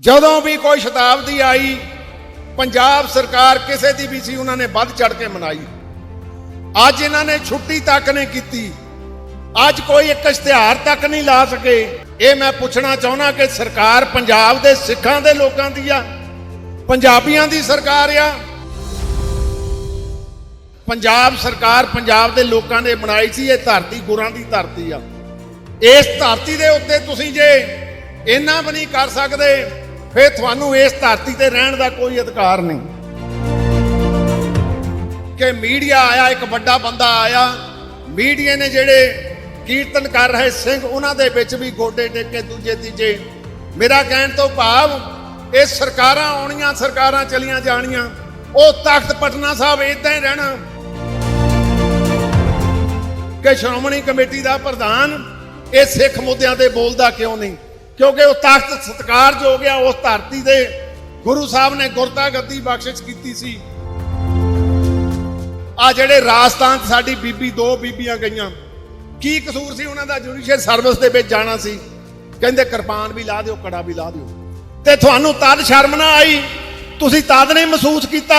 ਜਦੋਂ ਵੀ ਕੋਈ ਸ਼ਤਾਬਦੀ ਆਈ, ਪੰਜਾਬ ਸਰਕਾਰ ਕਿਸੇ ਦੀ ਵੀ ਸੀ, ਉਹਨਾਂ ਨੇ ਵੱਧ ਚੜ ਕੇ ਮਨਾਈ। ਅੱਜ ਇਹਨਾਂ ਨੇ ਛੁੱਟੀ ਤੱਕ ਨਹੀਂ ਕੀਤੀ। ਅੱਜ ਕੋਈ ਇੱਕ ਇਸ਼ਤਿਹਾਰ ਤੱਕ ਨਹੀਂ ਲਾ ਸਕੇ। ਇਹ ਮੈਂ ਪੁੱਛਣਾ ਚਾਹੁੰਦਾ ਕਿ ਸਰਕਾਰ ਪੰਜਾਬ ਦੇ ਸਿੱਖਾਂ ਦੇ ਲੋਕਾਂ ਦੀ ਆ? ਪੰਜਾਬੀਆਂ ਦੀ ਸਰਕਾਰ ਆ? ਪੰਜਾਬ ਸਰਕਾਰ ਪੰਜਾਬ ਦੇ ਲੋਕਾਂ ਨੇ ਬਣਾਈ ਸੀ, ਇਹ ਧਰਤੀ ਗੁਰਾਂ ਦੀ ਧਰਤੀ ਆ। ਇਸ ਧਰਤੀ ਦੇ ਉੱਤੇ ਤੁਸੀਂ ਜੇ ਇੰਨਾ ਵੀ ਨਹੀਂ ਕਰ ਸਕਦੇ ਫਿਰ ਤੁਹਾਨੂੰ ਇਸ ਧਰਤੀ ਤੇ ਰਹਿਣ ਦਾ ਕੋਈ ਅਧਿਕਾਰ ਨਹੀਂ। ਕਿ ਮੀਡੀਆ ਆਇਆ, ਇੱਕ ਵੱਡਾ ਬੰਦਾ ਆਇਆ, ਮੀਡੀਆ ਨੇ ਜਿਹੜੇ ਕੀਰਤਨ ਕਰ ਰਹੇ ਸਿੰਘ, ਉਹਨਾਂ ਦੇ ਵਿੱਚ ਵੀ ਗੋਡੇ ਟੇਕ ਕੇ ਦੂਜੇ, ਤੀਜੇ। ਮੇਰਾ ਕਹਿਣ ਤੋਂ ਭਾਵ, ਇਹ ਸਰਕਾਰਾਂ ਆਉਣੀਆਂ, ਸਰਕਾਰਾਂ ਚਲੀਆਂ ਜਾਣੀਆਂ। ਉਹ ਤਖਤ ਪਟਨਾ ਸਾਹਿਬ ਇਦਾਂ ਹੀ ਰਹਿਣਾ। ਕਿ ਸ਼੍ਰੋਮਣੀ ਕਮੇਟੀ ਦਾ ਪ੍ਰਧਾਨ ਇਹ ਸਿੱਖ ਮੁੱਦਿਆਂ ਤੇ ਬੋਲਦਾ ਕਿਉਂ ਨਹੀਂ? ਕਿਉਂਕਿ ਉਹ ਤਖਤ ਸਤਕਾਰਯੋਗ ਗਿਆ ਉਸ ਧਰਤੀ ਦੇ ਗੁਰੂ ਸਾਹਿਬ ਨੇ ਗੁਰਤਾ ਗੱਦੀ ਬਖਸ਼ਿਸ਼ ਕੀਤੀ ਸੀ। ਆ ਜਿਹੜੇ ਰਾਜਸਥਾਨ 'ਚ ਸਾਡੀ ਬੀਬੀ, ਦੋ ਬੀਬੀਆਂ ਗਈਆਂ। ਕੀ ਕਸੂਰ ਸੀ ਉਹਨਾਂ ਦਾ? ਜੁਡੀਸ਼ੀਅਲ ਸਰਵਿਸ ਦੇ ਵਿੱਚ ਜਾਣਾ ਸੀ। ਕਹਿੰਦੇ, ਕਿਰਪਾਨ ਵੀ ਲਾ ਦਿਓ, ਕੜਾ ਵੀ ਲਾ ਦਿਓ। ਤੇ ਤੁਹਾਨੂੰ ਤਦ ਸ਼ਰਮ ਨਾ ਆਈ, ਤੁਸੀਂ ਤਦ ਨਹੀਂ ਮਹਿਸੂਸ ਕੀਤਾ।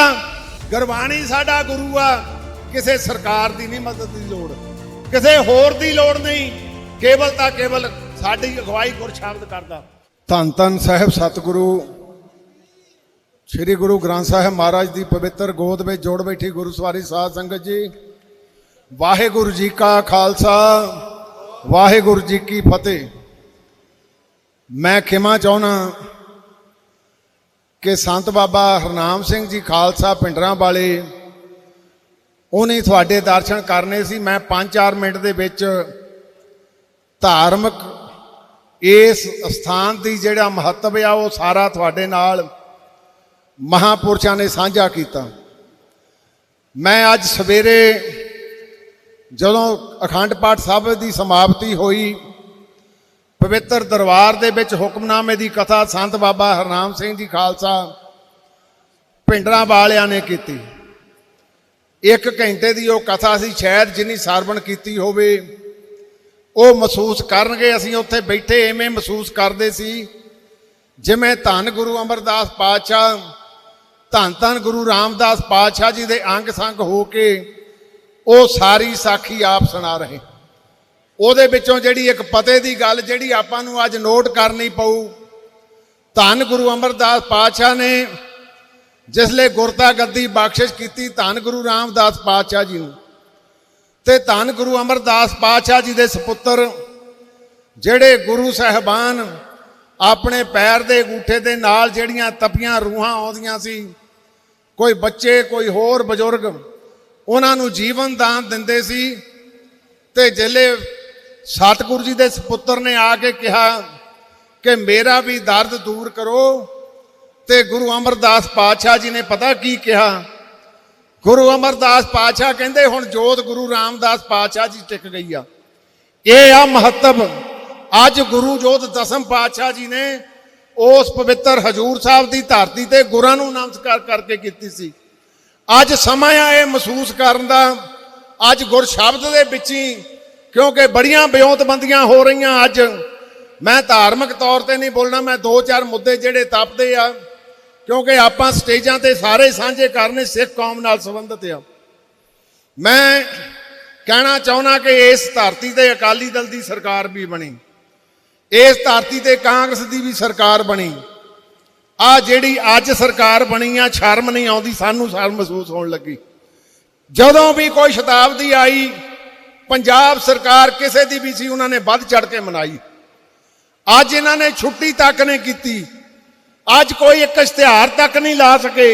ਗੁਰਬਾਣੀ ਸਾਡਾ ਗੁਰੂ ਆ, ਕਿਸੇ ਸਰਕਾਰ ਦੀ ਨਹੀਂ ਮਦਦ ਦੀ ਲੋੜ, ਕਿਸੇ ਹੋਰ ਦੀ ਲੋੜ ਨਹੀਂ। ਕੇਵਲ ਤਾਂ ਕੇਵਲ ਸਾਡੀ ਅਗਵਾਈ ਗੁਰ ਕਰਦਾ। ਧੰਨ ਧੰਨ ਸਾਹਿਬ, ਸਤਿਗੁਰੂ। ਸ੍ਰੀ ਗੁਰੂ ਗ੍ਰੰਥ ਸਾਹਿਬ ਮਹਾਰਾਜ ਦੀ ਪਵਿੱਤਰ ਗੋਦ ਵਿੱਚ ਜੋੜ ਬੈਠੀ ਗੁਰੂ ਸਵਾਰੀ ਸਾਧ ਸੰਗਤ ਜੀ। ਵਾਹਿਗੁਰੂ ਜੀ ਕਾ ਖਾਲਸਾ, ਵਾਹਿਗੁਰੂ ਜੀ ਕੀ ਫਤਿਹ। ਮੈਂ ਖਿਮਾ ਚਾਹਣਾ ਕਿ ਸੰਤ ਬਾਬਾ ਹਰਨਾਮ ਸਿੰਘ ਜੀ ਖਾਲਸਾ ਪਿੰਡਰਾਂ ਵਾਲੇ, ਉਹਨੇ ਤੁਹਾਡੇ ਦਰਸ਼ਨ ਕਰਨੇ ਸੀ। ਮੈਂ 5-4 ਮਿੰਟ ਦੇ ਵਿੱਚ ਧਾਰਮਿਕ ਇਸ ਸਥਾਨ ਦੀ ਜਿਹੜਾ ਮਹੱਤਵ ਆ, ਉਹ ਸਾਰਾ ਤੁਹਾਡੇ ਨਾਲ ਮਹਾਪੁਰਸ਼ਾਂ ਨੇ ਸਾਂਝਾ ਕੀਤਾ। ਮੈਂ ਅੱਜ ਸਵੇਰੇ ਜਦੋਂ ਅਖੰਡ ਪਾਠ ਸਾਹਿਬ ਦੀ ਸਮਾਪਤੀ ਹੋਈ, ਪਵਿੱਤਰ ਦਰਬਾਰ ਦੇ ਵਿੱਚ ਹੁਕਮਨਾਮੇ ਦੀ ਕਥਾ ਸੰਤ ਬਾਬਾ ਹਰਨਾਮ ਸਿੰਘ ਜੀ ਖਾਲਸਾ ਪਿੰਡਰਾਂ ਵਾਲਿਆਂ ਨੇ ਕੀਤੀ। ਇੱਕ ਘੰਟੇ ਦੀ ਉਹ ਕਥਾ ਸੀ, ਸ਼ਾਇਦ ਜਿੰਨੀ ਸਰਵਣ ਕੀਤੀ ਹੋਵੇ ਉਹ ਮਹਿਸੂਸ ਕਰਨਗੇ, ਅਸੀਂ ਉੱਥੇ ਬੈਠੇ ਐਵੇਂ ਮਹਿਸੂਸ ਕਰਦੇ ਸੀ। ਜਿਵੇਂ ਧੰਨ ਗੁਰੂ ਅਮਰਦਾਸ ਪਾਤਸ਼ਾਹ, ਧੰਨ ਧੰਨ ਗੁਰੂ ਰਾਮਦਾਸ ਪਾਤਸ਼ਾਹ ਜੀ ਦੇ ਅੰਗ ਸੰਗ ਹੋ ਕੇ ਉਹ ਸਾਰੀ ਸਾਖੀ ਆਪ ਸੁਣਾ ਰਹੇ। ਉਹਦੇ ਵਿੱਚੋਂ ਜਿਹੜੀ ਇੱਕ ਪਤੇ ਦੀ ਗੱਲ ਜਿਹੜੀ ਆਪਾਂ ਨੂੰ ਅੱਜ ਨੋਟ ਕਰਨੀ ਪਊ, ਧੰਨ ਗੁਰੂ ਅਮਰਦਾਸ ਪਾਤਸ਼ਾਹ ਨੇ ਜਿਸ ਲਈ ਗੁਰਤਾ ਗੱਦੀ ਬਖਸ਼ਿਸ਼ ਕੀਤੀ ਧੰਨ ਗੁਰੂ ਰਾਮਦਾਸ ਪਾਤਸ਼ਾਹ ਜੀ ਨੂੰ। ਤੇ ਧੰਨ ਗੁਰੂ ਅਮਰਦਾਸ ਪਾਤਸ਼ਾਹ ਜੀ ਦੇ ਸੁਪੁੱਤਰ, ਜਿਹੜੇ ਗੁਰੂ ਸਾਹਿਬਾਨ ਆਪਣੇ ਪੈਰ ਦੇ ਅੰਗੂਠੇ ਦੇ ਨਾਲ ਜਿਹੜੀਆਂ ਤਪੀਆਂ ਰੂਹਾਂ ਆਉਂਦੀਆਂ ਸੀ, ਕੋਈ ਬੱਚੇ, ਕੋਈ ਹੋਰ ਬਜ਼ੁਰਗ, ਉਹਨਾਂ ਨੂੰ ਜੀਵਨ ਦਾਨ ਦਿੰਦੇ ਸੀ। ਤੇ ਜਿਲੇ ਸਤਿਗੁਰੂ ਜੀ ਦੇ ਸੁਪੁੱਤਰ ਨੇ ਆ ਕੇ ਕਿਹਾ ਕਿ ਮੇਰਾ ਵੀ ਦਰਦ ਦੂਰ ਕਰੋ। ਤੇ ਗੁਰੂ ਅਮਰਦਾਸ ਪਾਤਸ਼ਾਹ ਜੀ ਨੇ ਪਤਾ ਕੀ ਕਿਹਾ? ਗੁਰੂ ਅਮਰਦਾਸ ਪਾਤਸ਼ਾਹ ਕਹਿੰਦੇ ਹੁਣ ਜੋਤ ਗੁਰੂ ਰਾਮਦਾਸ ਪਾਤਸ਼ਾਹ ਜੀ ਟਿਕ ਗਈ ਆ। ਇਹ ਆ ਮਹੱਤਵ। ਅੱਜ ਗੁਰੂ ਜੋਤ ਦਸਮ ਪਾਤਸ਼ਾਹ ਜੀ ਨੇ ਉਸ ਪਵਿੱਤਰ ਹਜੂਰ ਸਾਹਿਬ ਦੀ ਧਰਤੀ ਤੇ ਗੁਰਾਂ ਨੂੰ ਨਮਸਕਾਰ ਕਰਕੇ ਕੀਤੀ ਸੀ। ਅੱਜ ਸਮਾਂ ਆ ਇਹ ਮਹਿਸੂਸ ਕਰਨ ਦਾ। ਅੱਜ ਗੁਰ ਸ਼ਬਦ ਦੇ ਵਿੱਚ ਹੀ ਕਿਉਂਕਿ ਬੜੀਆਂ ਬਿਉਂਤਬੰਦੀਆਂ ਹੋ ਰਹੀਆਂ ਅੱਜ। ਮੈਂ ਧਾਰਮਿਕ ਤੌਰ ਤੇ ਨਹੀਂ ਬੋਲਣਾ, ਮੈਂ ਦੋ ਚਾਰ ਮੁੱਦੇ ਜਿਹੜੇ ਤਪਦੇ ਆ। ਕਿਉਂਕਿ ਆਪਾਂ ਸਟੇਜਾਂ ਤੇ ਸਾਰੇ ਸਾਂਝੇ ਕਰਨੇ ਸਿੱਖ ਕੌਮ ਨਾਲ ਸੰਬੰਧਿਤ ਆ। ਮੈਂ ਕਹਿਣਾ ਚਾਹੁੰਦਾ ਕਿ ਇਸ ਧਰਤੀ ਤੇ ਅਕਾਲੀ ਦਲ ਦੀ ਸਰਕਾਰ ਵੀ ਬਣੀ। ਇਸ ਧਰਤੀ ਤੇ ਕਾਂਗਰਸ ਦੀ ਵੀ ਸਰਕਾਰ ਬਣੀ। ਆ ਜਿਹੜੀ ਅੱਜ ਸਰਕਾਰ ਬਣੀ ਆ, ਸ਼ਰਮ ਨਹੀਂ ਆਉਂਦੀ, ਸਾਨੂੰ ਸ਼ਰਮ ਮਹਿਸੂਸ ਹੋਣ ਲੱਗੀ। ਜਦੋਂ ਵੀ ਕੋਈ ਸ਼ਤਾਬਦੀ ਆਈ, ਪੰਜਾਬ ਸਰਕਾਰ ਕਿਸੇ ਦੀ ਵੀ ਸੀ, ਉਹਨਾਂ ਨੇ ਵੱਧ ਚੜ ਕੇ ਮਨਾਈ। ਅੱਜ ਇਹਨਾਂ ਨੇ ਛੁੱਟੀ ਤੱਕ ਨਹੀਂ ਕੀਤੀ। ਅੱਜ ਕੋਈ ਇੱਕ ਇਸ਼ਤਿਹਾਰ ਤੱਕ ਨਹੀਂ ਲਾ ਸਕੇ।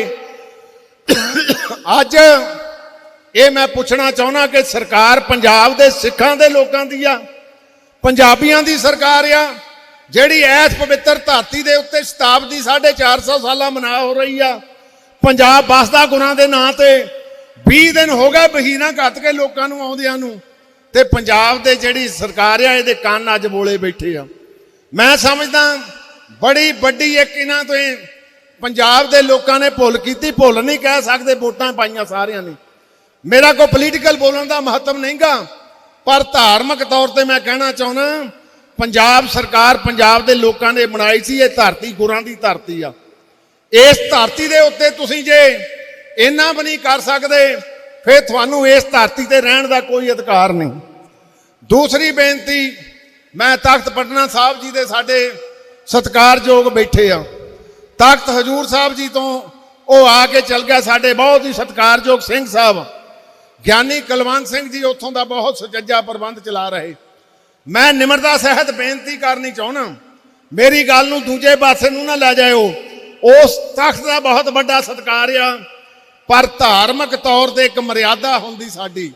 ਅੱਜ ਇਹ ਮੈਂ ਪੁੱਛਣਾ ਚਾਹੁੰਦਾ ਕਿ ਸਰਕਾਰ ਪੰਜਾਬ ਦੇ ਸਿੱਖਾਂ ਦੇ ਲੋਕਾਂ ਦੀ ਆ, ਪੰਜਾਬੀਆਂ ਦੀ ਸਰਕਾਰ ਆ, ਜਿਹੜੀ ਐਸ ਪਵਿੱਤਰ ਧਰਤੀ ਦੇ ਉੱਤੇ ਸ਼ਤਾਬਦੀ 450 ਸਾਲਾਂ ਮਨਾ ਹੋ ਰਹੀ ਆ। ਪੰਜਾਬ ਬਸਦਾ ਗੁਰਾਂ ਦੇ ਨਾਂ ਤੇ 20 ਦਿਨ ਹੋ ਗਏ ਬਹੀਨਾ ਘੱਟ ਕੇ ਲੋਕਾਂ ਨੂੰ ਆਉਂਦਿਆਂ ਨੂੰ ਤੇ ਪੰਜਾਬ ਦੇ ਜਿਹੜੀ ਸਰਕਾਰ ਆ, ਇਹਦੇ ਕੰਨ ਅੱਜ ਬੋਲੇ ਬੈਠੇ ਆ। ਮੈਂ ਸਮਝਦਾ ਬੜੀ ਵੱਡੀ ਇੱਕ ਇਹਨਾਂ ਤੋਂ ਪੰਜਾਬ ਦੇ ਲੋਕਾਂ ਨੇ ਭੁੱਲ ਕੀਤੀ, ਭੁੱਲ ਨਹੀਂ ਕਹਿ ਸਕਦੇ, ਵੋਟਾਂ ਪਾਈਆਂ ਸਾਰਿਆਂ ਨੇ। ਮੇਰਾ ਕੋਈ ਪੋਲੀਟੀਕਲ ਬੋਲਣ ਦਾ ਮਹੱਤਵ ਨਹੀਂਗਾ, ਪਰ ਧਾਰਮਿਕ ਤੌਰ ਤੇ ਮੈਂ ਕਹਿਣਾ ਚਾਹੁੰਦਾ, ਪੰਜਾਬ ਸਰਕਾਰ ਪੰਜਾਬ ਦੇ ਲੋਕਾਂ ਨੇ ਬਣਾਈ ਸੀ, ਇਹ ਧਰਤੀ ਗੁਰਾਂ ਦੀ ਧਰਤੀ ਆ। ਇਸ ਧਰਤੀ ਦੇ ਉੱਤੇ ਤੁਸੀਂ ਜੇ ਇੰਨਾ ਵੀ ਨਹੀਂ ਕਰ ਸਕਦੇ, ਫਿਰ ਤੁਹਾਨੂੰ ਇਸ ਧਰਤੀ ਤੇ ਰਹਿਣ ਦਾ ਕੋਈ ਅਧਿਕਾਰ ਨਹੀਂ। ਦੂਸਰੀ ਬੇਨਤੀ, ਮੈਂ ਤਖਤ ਪਟਨਾ ਸਾਹਿਬ ਜੀ ਦੇ ਸਾਡੇ ਸਤਿਕਾਰਯੋਗ ਬੈਠੇ ਆ। ਤਖਤ ਹਜੂਰ ਸਾਹਿਬ ਜੀ ਤੋਂ ਉਹ ਆ ਕੇ ਚਲ ਗਿਆ ਸਾਡੇ ਬਹੁਤ ਹੀ ਸਤਿਕਾਰਯੋਗ ਸਿੰਘ ਸਾਹਿਬ। ਗਿਆਨੀ ਕਲਵੰਤ ਸਿੰਘ ਜੀ ਉੱਥੋਂ ਦਾ ਬਹੁਤ ਸੁਚੱਜਾ ਪ੍ਰਬੰਧ ਚਲਾ ਰਹੇ। ਮੈਂ ਨਿਮਰਤਾ ਸਹਿਤ ਬੇਨਤੀ ਕਰਨੀ ਚਾਹੁੰਦਾ ਮੇਰੀ ਗੱਲ ਨੂੰ ਦੂਜੇ ਪਾਸੇ ਨੂੰ ਨਾ ਲੈ ਜਾਇਓ। ਉਸ ਤਖਤ ਦਾ ਬਹੁਤ ਵੱਡਾ ਸਤਿਕਾਰ ਆ। ਪਰ ਧਾਰਮਿਕ ਤੌਰ ਤੇ ਇੱਕ ਮਰਿਆਦਾ ਹੁੰਦੀ ਸਾਡੀ।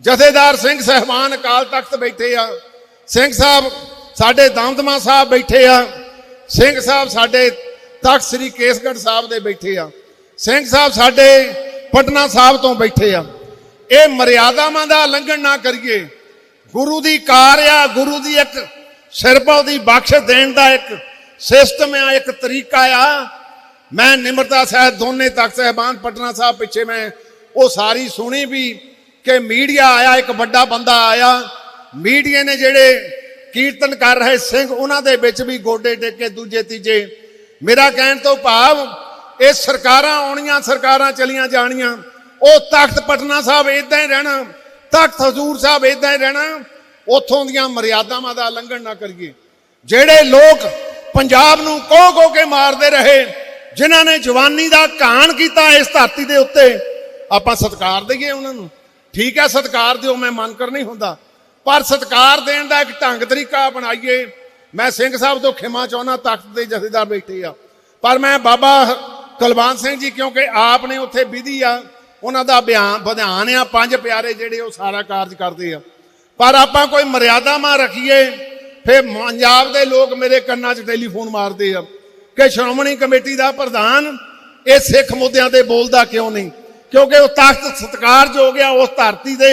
ਜਥੇਦਾਰ ਸਿੰਘ ਸਹਿਬਾਨ ਅਕਾਲ ਤਖਤ ਬੈਠੇ ਆ। ਸਿੰਘ ਸਾਹਿਬ ਸਾਡੇ ਦਮਦਮਾ ਸਾਹਿਬ ਬੈਠੇ ਆ। ਸਿੰਘ ਸਾਹਿਬ ਸਾਡੇ ਤਖਤ ਸ੍ਰੀ ਕੇਸਗੜ੍ਹ ਸਾਹਿਬ ਦੇ ਬੈਠੇ ਆ। ਸਿੰਘ ਸਾਹਿਬ ਸਾਡੇ ਪਟਨਾ ਸਾਹਿਬ ਤੋਂ ਬੈਠੇ ਆ। ਇਹ ਮਰਿਆਦਾਵਾਂ ਦਾ ਉਲੰਘਣ ਨਾ ਕਰੀਏ। ਗੁਰੂ ਦੀ ਕਾਰ ਆ, ਗੁਰੂ ਦੀ ਇੱਕ ਸਿਰਪਾਉ ਦੀ ਬਖਸ਼ ਦੇਣ ਦਾ ਇੱਕ ਸਿਸਟਮ ਆ, ਇੱਕ ਤਰੀਕਾ ਆ। ਮੈਂ ਨਿਮਰਤਾ ਸਾਹਿਬ, ਦੋਨੇ ਤਖਤ ਸਹਿਬਾਨ ਪਟਨਾ ਸਾਹਿਬ ਪਿੱਛੇ ਮੈਂ ਉਹ ਸਾਰੀ ਸੁਣੀ ਵੀ ਕਿ ਮੀਡੀਆ ਆਇਆ, ਇੱਕ ਵੱਡਾ ਬੰਦਾ ਆਇਆ। ਮੀਡੀਆ ਨੇ ਜਿਹੜੇ ਕੀਰਤਨ ਕਰ ਰਹੇ ਸਿੰਘ ਉਹਨਾਂ ਦੇ ਵਿੱਚ ਵੀ ਗੋਡੇ ਟੇਕੇ ਦੂਜੇ ਤੀਜੇ। ਮੇਰਾ ਕਹਿਣ ਤੋਂ ਭਾਵ, ਇਹ ਸਰਕਾਰਾਂ ਆਉਣੀਆਂ, ਸਰਕਾਰਾਂ ਚਲੀਆਂ ਜਾਣੀਆਂ। ਉਹ ਤਖਤ ਪਟਨਾ ਸਾਹਿਬ ਇਦਾਂ ਹੀ ਰਹਿਣਾ, ਤਖਤ ਹਜ਼ੂਰ ਸਾਹਿਬ ਇਦਾਂ ਹੀ ਰਹਿਣਾ। ਉੱਥੋਂ ਦੀਆਂ ਮਰਿਆਦਾਵਾਂ ਦਾ ਉਲੰਘਣ ਨਾ ਕਰੀਏ। ਜਿਹੜੇ ਲੋਕ ਪੰਜਾਬ ਨੂੰ ਕੋਹ ਕੋਹ ਕੇ ਮਾਰਦੇ ਰਹੇ, ਜਿਨ੍ਹਾਂ ਨੇ ਜਵਾਨੀ ਦਾ ਕਾਣ ਕੀਤਾ ਇਸ ਧਰਤੀ ਦੇ ਉੱਤੇ, ਆਪਾਂ ਸਤਿਕਾਰ ਦਈਏ ਉਹਨਾਂ ਨੂੰ। ਠੀਕ ਹੈ, ਸਤਿਕਾਰ ਦਿਓ, ਮੈਂ ਮਨ ਕਰ ਨਹੀਂ ਹੁੰਦਾ। ਪਰ ਸਤਿਕਾਰ ਦੇਣ ਦਾ ਇੱਕ ਢੰਗ ਤਰੀਕਾ ਅਪਣਾਈਏ ਮੈਂ ਸਿੰਘ ਸਾਹਿਬ ਤੋਂ ਖਿਮਾ ਚਾਹੁੰਦਾ, ਤਖਤ ਦੇ ਜਥੇਦਾਰ ਬੈਠੇ ਆ। ਪਰ ਮੈਂ ਬਾਬਾ ਕੁਲਵੰਤ ਸਿੰਘ ਜੀ, ਕਿਉਂਕਿ ਆਪ ਨੇ ਉੱਥੇ ਵਿਧੀ ਆ, ਉਹਨਾਂ ਦਾ ਬਿਆਨ, ਵਿਧਾਨ ਆ, ਪੰਜ ਪਿਆਰੇ ਜਿਹੜੇ ਉਹ ਸਾਰਾ ਕਾਰਜ ਕਰਦੇ ਆ। ਪਰ ਆਪਾਂ ਕੋਈ ਮਰਿਆਦਾਵਾਂ ਰੱਖੀਏ, ਫਿਰ ਪੰਜਾਬ ਦੇ ਲੋਕ ਮੇਰੇ ਕੰਨਾਂ 'ਚ ਟੈਲੀਫੋਨ ਮਾਰਦੇ ਆ ਕਿ ਸ਼੍ਰੋਮਣੀ ਕਮੇਟੀ ਦਾ ਪ੍ਰਧਾਨ ਇਹ ਸਿੱਖ ਮੁੱਦਿਆਂ ਤੇ ਬੋਲਦਾ ਕਿਉਂ ਨਹੀਂ? ਕਿਉਂਕਿ ਉਹ ਤਖਤ ਸਤਕਾਰ ਜੋ ਗਿਆ ਉਸ ਧਰਤੀ ਦੇ